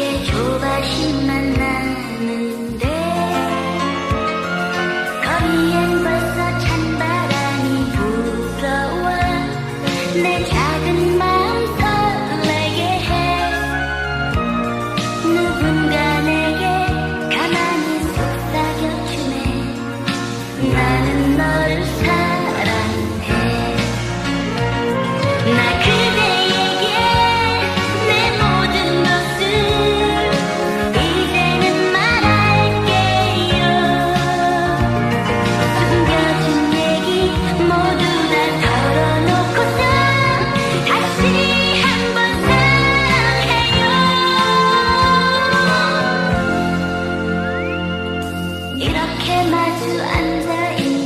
이렇게 조바심만 나는 이렇게 마주 앉아 있는